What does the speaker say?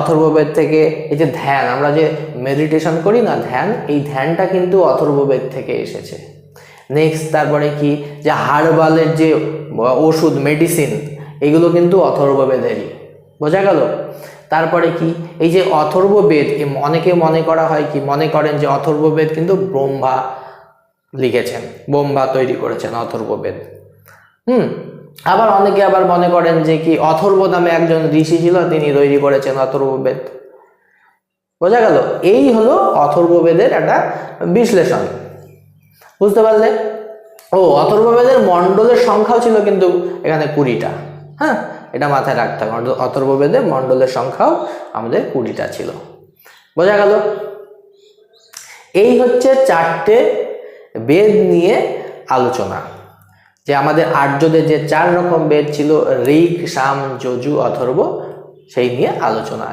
অথর্ববেদ থেকে এই যে ধ্যান, আমরা যে মেডিটেশন করি না ধ্যান, এই ধ্যানটা কিন্তু অথর্ববেদ থেকে এসেছে। নেক্সট তারপরে কি? যে হার্বালের যে ওষুধ মেডিসিন এগুলো কিন্তু অথর্ববেদেরই। বোঝা গেল? তারপরে কি? এই যে অথর্ববেদ অনেকে মনে করা হয় কি? মনে করেন যে অথর্ববেদ কিন্তু ব্রহ্মা লিখেছেন, ব্রহ্মা তৈরি করেছেন অথর্ববেদ। হুম। আবার অনেকে আবার মনে করেন যে কি অথর্ব নামে একজন ঋষি ছিল, তিনি তৈরি করেছেন অথর্ববেদ। বোঝা গেল? এই হলো অথর্ববেদের একটা বিশ্লেষণ। বুঝতে পারলে? ও, অথর্ববেদের মণ্ডলের সংখ্যাও ছিল কিন্তু এখানে কুড়িটা। হ্যাঁ এটা মাথায় রাখতে হবে। অথ- অথর্ববেদের মণ্ডলের সংখ্যাও আমাদের কুড়িটা ছিল। বোঝা গেল? এই হচ্ছে চারটে বেদ নিয়ে আলোচনা। যে আমাদের আর্যদের যে চার রকম বেদ ছিল, ঋক, সাম, যজু, অথর্ব, সেই নিয়ে আলোচনা